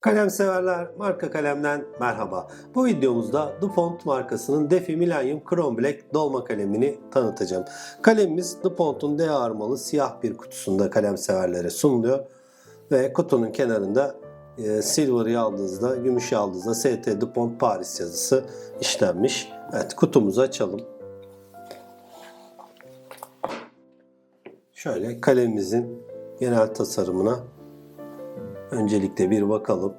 Kalem severler, marka kalemden merhaba. Bu videomuzda DuPont markasının Defi Millennium Chrome Black dolma kalemini tanıtacağım. Kalemimiz DuPont'un D armalı siyah bir kutusunda kalem severlere sunuluyor. Ve kutunun kenarında e, silver'ı aldığınızda, gümüşü aldığınızda ST DuPont Paris yazısı işlenmiş. Evet kutumuzu açalım. Şöyle kalemimizin genel tasarımına Öncelikle bir bakalım.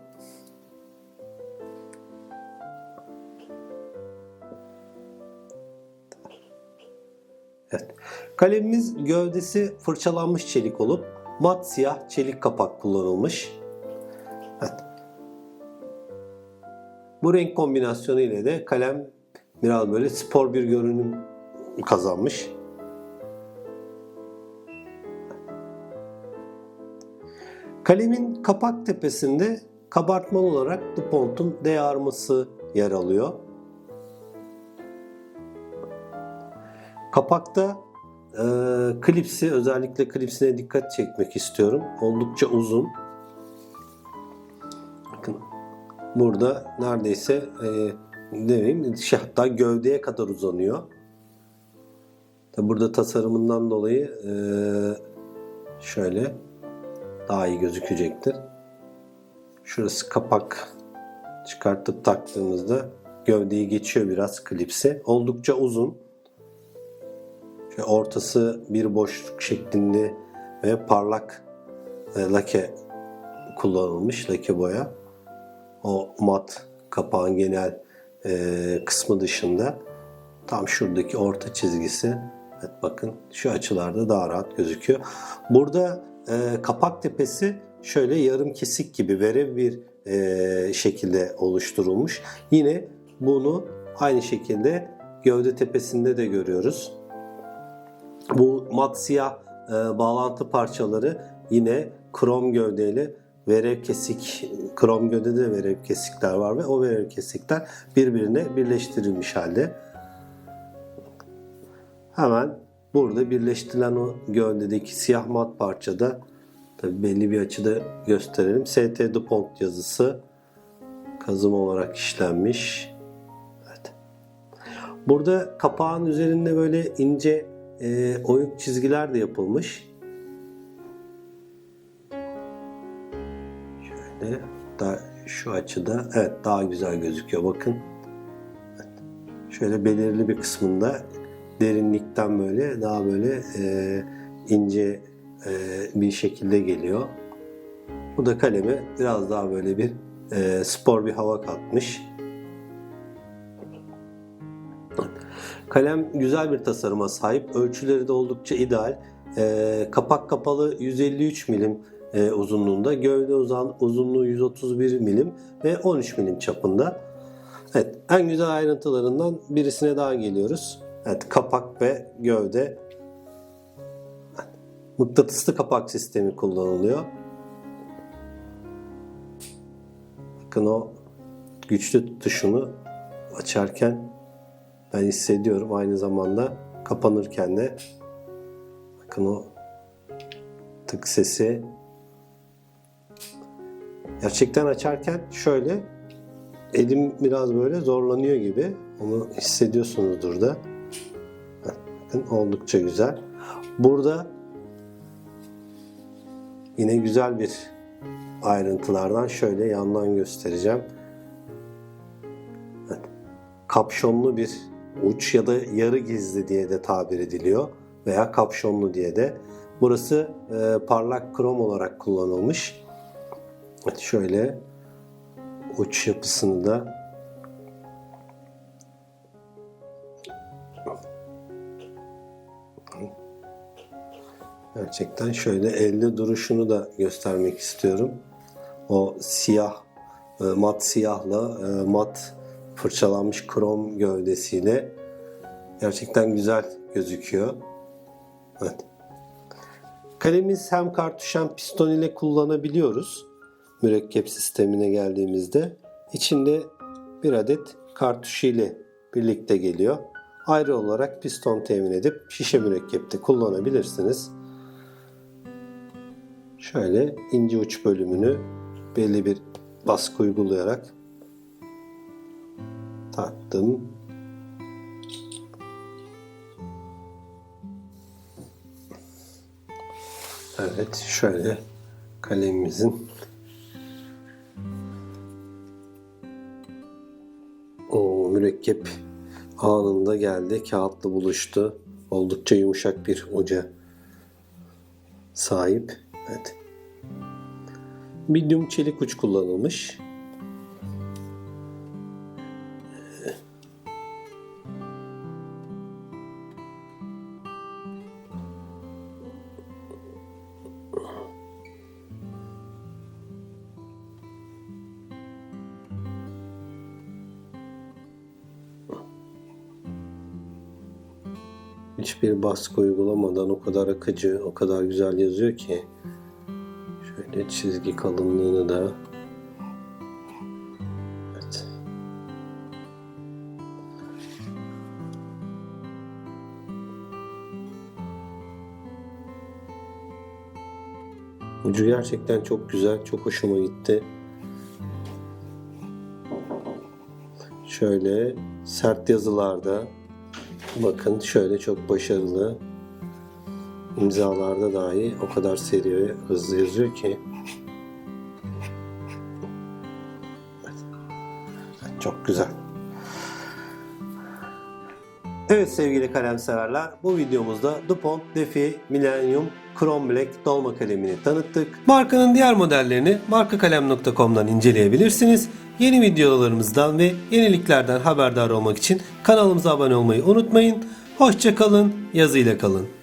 Evet. Kalemimiz gövdesi fırçalanmış çelik olup mat siyah çelik kapak kullanılmış. Evet. Bu renk kombinasyonu ile de kalem biraz böyle spor bir görünüm kazanmış. Kalemin kapak tepesinde kabartmalı olarak DuPont'un D yer alıyor. Kapakta e, klipsi özellikle klipsine dikkat çekmek istiyorum. Oldukça uzun. Bakın burada neredeyse e, ne diyeyim, şey, hatta gövdeye kadar uzanıyor. Burada tasarımından dolayı e, şöyle daha iyi gözükecektir. Şurası kapak çıkartıp taktığımızda gövdeyi geçiyor biraz klipsi. Oldukça uzun. Şöyle ortası bir boşluk şeklinde ve parlak e, lake kullanılmış lake boya. O mat kapağın genel e, kısmı dışında tam şuradaki orta çizgisi evet bakın şu açılarda daha rahat gözüküyor. Burada e, kapak tepesi şöyle yarım kesik gibi verev bir e, şekilde oluşturulmuş. Yine bunu aynı şekilde gövde tepesinde de görüyoruz. Bu mat siyah e, bağlantı parçaları yine krom gövdeyle verev kesik, krom gövdede de verev kesikler var ve o verev kesikler birbirine birleştirilmiş halde. Hemen Burada birleştirilen o gövdedeki siyah mat parçada tabi belli bir açıda gösterelim. ST DuPont yazısı kazım olarak işlenmiş. Evet. Burada kapağın üzerinde böyle ince e, oyuk çizgiler de yapılmış. Şöyle daha şu açıda evet daha güzel gözüküyor bakın. Evet. Şöyle belirli bir kısmında derinlikten böyle daha böyle e, ince e, bir şekilde geliyor. Bu da kaleme biraz daha böyle bir e, spor bir hava katmış. Kalem güzel bir tasarıma sahip. Ölçüleri de oldukça ideal. E, kapak kapalı 153 milim e, uzunluğunda. Gövde uzan, uzunluğu 131 milim ve 13 milim çapında. Evet, en güzel ayrıntılarından birisine daha geliyoruz. Evet, kapak ve gövde. Mıknatıslı kapak sistemi kullanılıyor. Bakın o güçlü tutuşunu açarken ben hissediyorum aynı zamanda kapanırken de. Bakın o tık sesi. Gerçekten açarken şöyle elim biraz böyle zorlanıyor gibi. Onu hissediyorsunuzdur da bakın oldukça güzel. Burada yine güzel bir ayrıntılardan şöyle yandan göstereceğim. Kapşonlu bir uç ya da yarı gizli diye de tabir ediliyor veya kapşonlu diye de. Burası e, parlak krom olarak kullanılmış. Evet, şöyle uç yapısını da gerçekten şöyle elde duruşunu da göstermek istiyorum. O siyah e, mat siyahla e, mat fırçalanmış krom gövdesiyle gerçekten güzel gözüküyor. Evet. Kalemiz hem kartuş hem piston ile kullanabiliyoruz mürekkep sistemine geldiğimizde içinde bir adet kartuş ile birlikte geliyor. Ayrı olarak piston temin edip şişe mürekkepte kullanabilirsiniz. Şöyle ince uç bölümünü belli bir baskı uygulayarak taktım. Evet şöyle kalemimizin o mürekkep anında geldi. Kağıtla buluştu. Oldukça yumuşak bir uca sahip. Evet. Medium çelik uç kullanılmış. Hiçbir baskı uygulamadan o kadar akıcı, o kadar güzel yazıyor ki. Şöyle çizgi kalınlığını da Evet. Ucu gerçekten çok güzel, çok hoşuma gitti. Şöyle sert yazılarda bakın şöyle çok başarılı imzalarda dahi o kadar seri ve hızlı yazıyor ki çok güzel. Evet sevgili kalem severler bu videomuzda DuPont Defi Millennium Chrome Black dolma kalemini tanıttık. Markanın diğer modellerini markakalem.com'dan inceleyebilirsiniz. Yeni videolarımızdan ve yeniliklerden haberdar olmak için kanalımıza abone olmayı unutmayın. Hoşçakalın, yazıyla kalın.